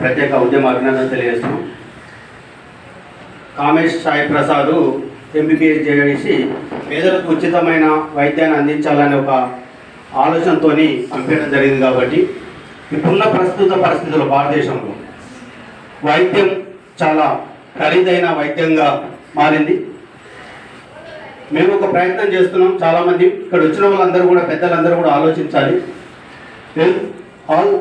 ప్రత్యేక ఉద్యమ అభినందన తెలియజేస్తున్నాం. కామేష్ సాయి ప్రసాద్ ఎంబీబీఎస్ చేసి పేదలకు ఉచితమైన వైద్యాన్ని అందించాలనే ఒక ఆలోచనతో పంపించడం జరిగింది కాబట్టి ఇప్పుడున్న ప్రస్తుత పరిస్థితుల్లో భారతదేశంలో వైద్యం చాలా ఖరీదైన వైద్యంగా మారింది. మేము ఒక ప్రయత్నం చేస్తున్నాం. చాలామంది ఇక్కడ వచ్చిన వాళ్ళందరూ కూడా పెద్దలందరూ కూడా ఆలోచించాలి. ఆల్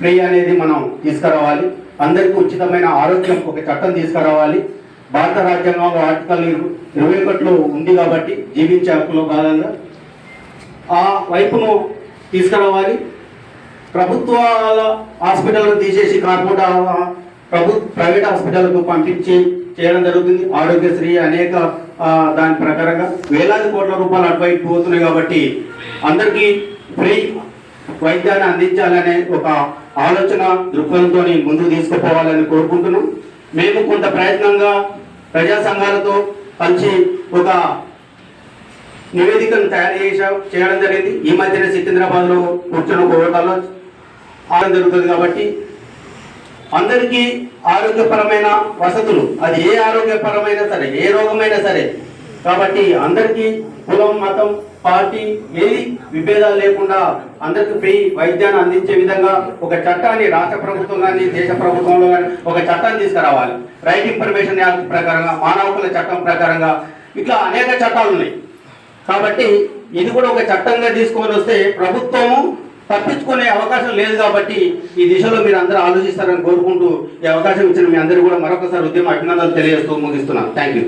ఫ్రీ అనేది మనం తీసుకురావాలి. అందరికీ ఉచితమైన ఆరోగ్యం ఒక చట్టం తీసుకురావాలి. భారత రాజ్యాంగంలో ఆర్టికల్ ఇరవై ఒకటిలో ఉంది కాబట్టి జీవించే హక్కులో భాగంగా ఆ వైపును తీసుకురావాలి. ప్రభుత్వాల హాస్పిటల్ తీసేసి కాకుండా ప్రభు ప్రైవేట్ హాస్పిటల్కు పంపించి చేయడం జరుగుతుంది. ఆరోగ్యశ్రీ అనేక దాని ప్రకారంగా వేలాది కోట్ల రూపాయలు అటువైపు పోతున్నాయి కాబట్టి అందరికీ ఫ్రీ వైద్యాన్ని అందించాలనే ఒక ఆలోచన దృక్పథంతో ముందుకు తీసుకుపోవాలని కోరుకుంటున్నాం. మేము కొంత ప్రయత్నంగా ప్రజా సంఘాలతో కలిసి ఒక నివేదికను తయారు చేసా చేయడం జరిగింది. ఈ మధ్యన సికింద్రాబాద్లో కూర్చున్న కోవటాల్లో ఆడడం జరుగుతుంది కాబట్టి అందరికీ ఆరోగ్యపరమైన వసతులు. అది ఏ ఆరోగ్యపరమైనా సరే ఏ రోగమైనా సరే కాబట్టి అందరికీ కులం మతం పార్టీ ఏది విభేదాలు లేకుండా అందరికి ఫ్రీ వైద్యాన్ని అందించే విధంగా ఒక చట్టాన్ని రాష్ట్ర ప్రభుత్వం కానీ దేశ ప్రభుత్వంలో కానీ ఒక చట్టాన్ని తీసుకురావాలి. రైట్ ఇన్ఫర్మేషన్ యాక్ట్ ప్రకారంగా మానవ హక్కుల చట్టం ప్రకారంగా ఇట్లా అనేక చట్టాలు ఉన్నాయి. కాబట్టి ఇది కూడా ఒక చట్టంగా తీసుకొని వస్తే ప్రభుత్వము తప్పించుకునే అవకాశం లేదు కాబట్టి ఈ దిశలో మీరు అందరూ ఆలోచిస్తారని కోరుకుంటూ ఈ అవకాశం ఇచ్చిన మీ అందరూ కూడా మరొకసారి ఉద్యమ అభినందనలు తెలియజేస్తూ ముగిస్తున్నాను. Thank you